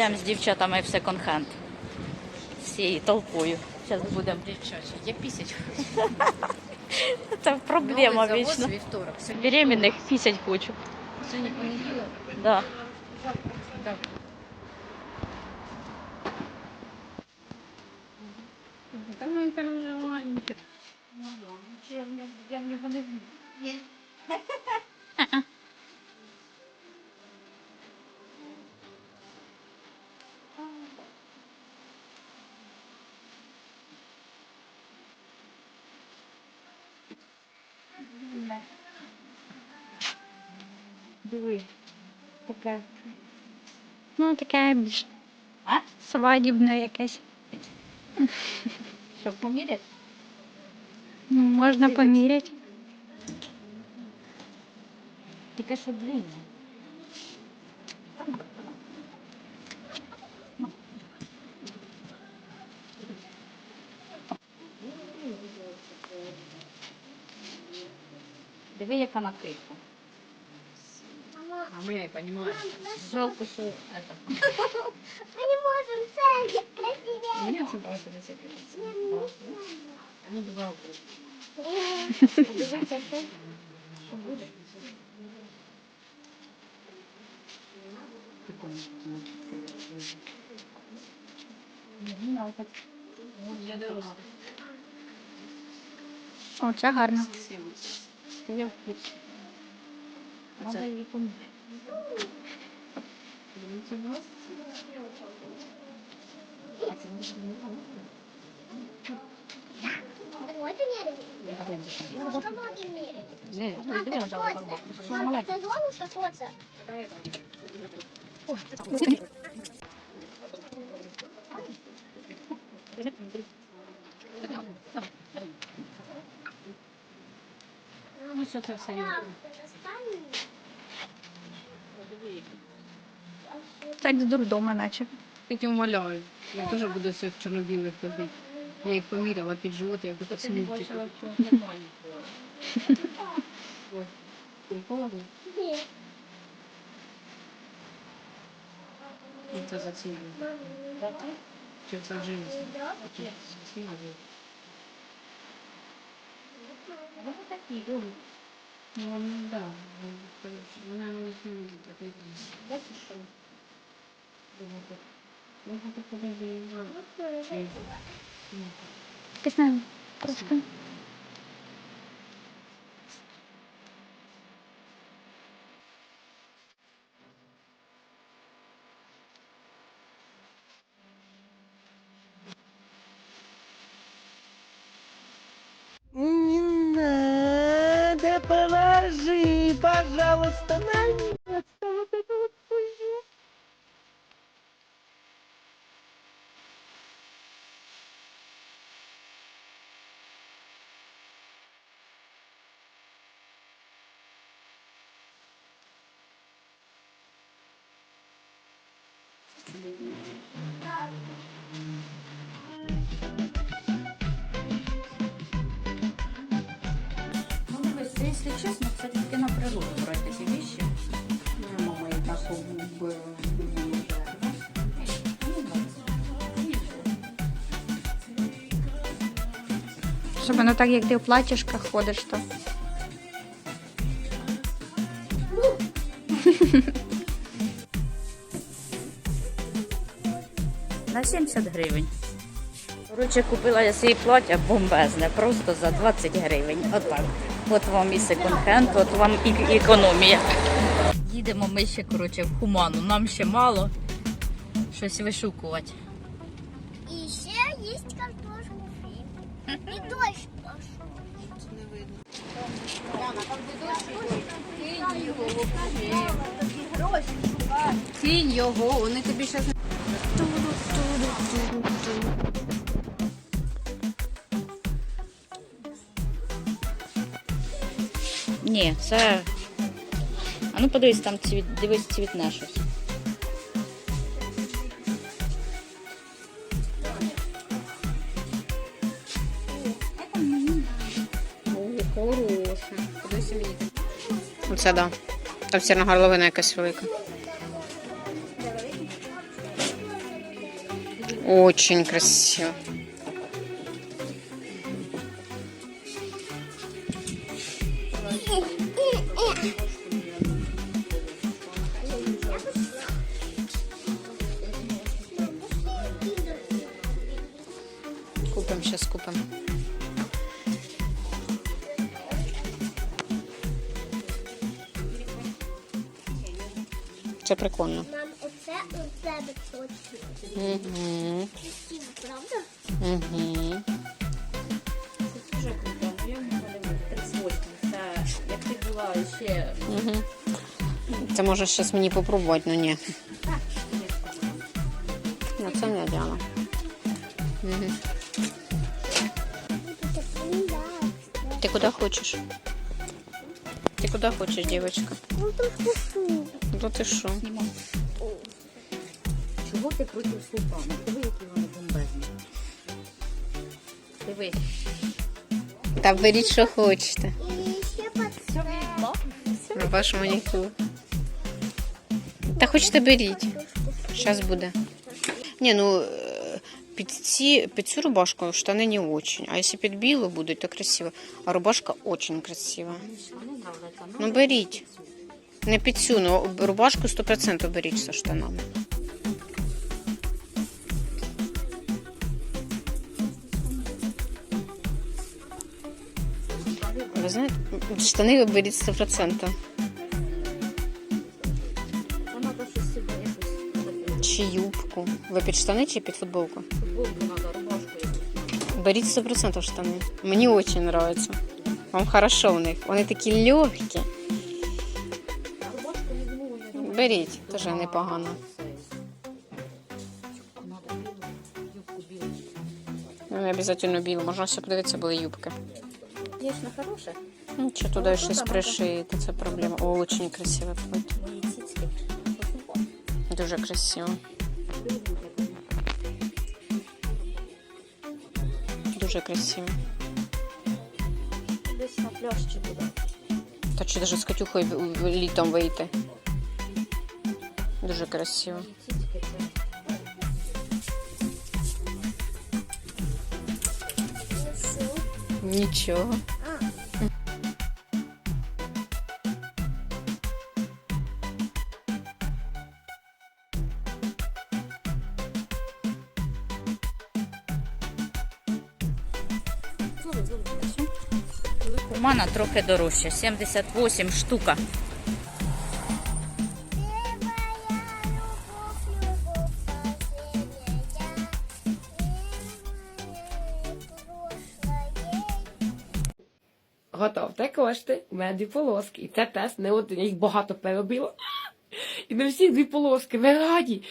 Йдемо з дівчатами в секонд-хенд. Всією толпою. Зараз будемо. Дівчачі, я пісять. Це проблема Новий завоз вічно. вівторок. Сьогодні, Беременних пісять хочу. сьогодні понеділок. Да. Так. Та ми переживаємо. Я не вони Диви. Таке. Ну, таке більш А? свадібне якесь. Щоб поміряти? Ну, можна поміряти. Тільки що длинне. Диви, яка накидка. А ми я розумію. Жалко, що это. Мы не можем сами красивее. Мені це просто не. Ну, два Подивіться, це Що буде? Прикольно. Я доросла. О, це гарно. Я в Ну, що це все? Так з дурдома, наче. Я тебе умоляю. Я теж буду все в чорно-білих ходити. Я їх поміряла під живот, я буду смільчик. Ой, ніколи? Нет. Ну, Це за ціну. Чи це вже? Ну, да. Не просто. Не Скажи, пожалуйста, наконец-то вот эту вот хуйню. Блин. Якщо чесно, це тільки на природу брати такі вещи. Мама і так вбила. Особливо так, як ти в платіжках ходиш, то. На 70 гривень. Коротше, купила я свій плаття бомбезне, просто за 20 гривень. Отак. От вам і секонд-хенд, от вам і економія. Їдемо ми ще коротше, в хуману. Нам ще мало щось вишукувати. И еще есть картошку фри. И дождь пошел. Кинь його, вони тобі зараз Ні, це. А ну подивись, там цвіт, дивись, цвітне щось. Хороше. Подивися мені. Оце да. Там сірна горловина якась велика. Очень красиво. Купим, сейчас купим. Це прикольно. Мам, оце у тебе точно. Угу. Правда? Угу. Була ще Угу. Це може щось мені попробувати, ну ні. Ну, це не діло. Угу. Буде так Ти куди хочеш? Ти куди хочеш, дівчинка? Ну, тут кусу. Ну ти що? Чого ти проти султана? Диви, які вони бомбезні. Диви. Та беріть, що хочете. І ще пацан. На ваш манікюр. Та хочете беріть. Зараз буде. Ні, ну е, під, ці, під цю рубашку штани не очень. А якщо під білу будуть, то красиво. А рубашка очень красива. Ну беріть. Не під цю, ну рубашку 100% беріть зі штанами. Знаєте, штани беріть 100%. Вона треба щось собі якусь Чи юбку. Ви під штани чи під футболку? футболку треба, рубашку. Беріть 100% штани. Мені дуже подобається. Вам хорошо в них. Вони такі легкі. Я думаю, Беріть, теж непогано. Не обов'язково білу. Можна все подивитися, були юбки. Звісно, хороше. Ну, чи туди щось пришиєте, це проблема. О, дуже красиво тут. Мої цицьки. Дуже красиво. Дуже красиво. Десь на пляж чи буде. Та чи навіть з Катюхою в- в- літом вийти. Дуже красиво. Цицьки це. Нічого. Кумана трохи дорожче, 78 штука. Готовте кошти, у мене дві полоски. І це тест не один, їх багато перебила. І на всі дві полоски. Ви раді.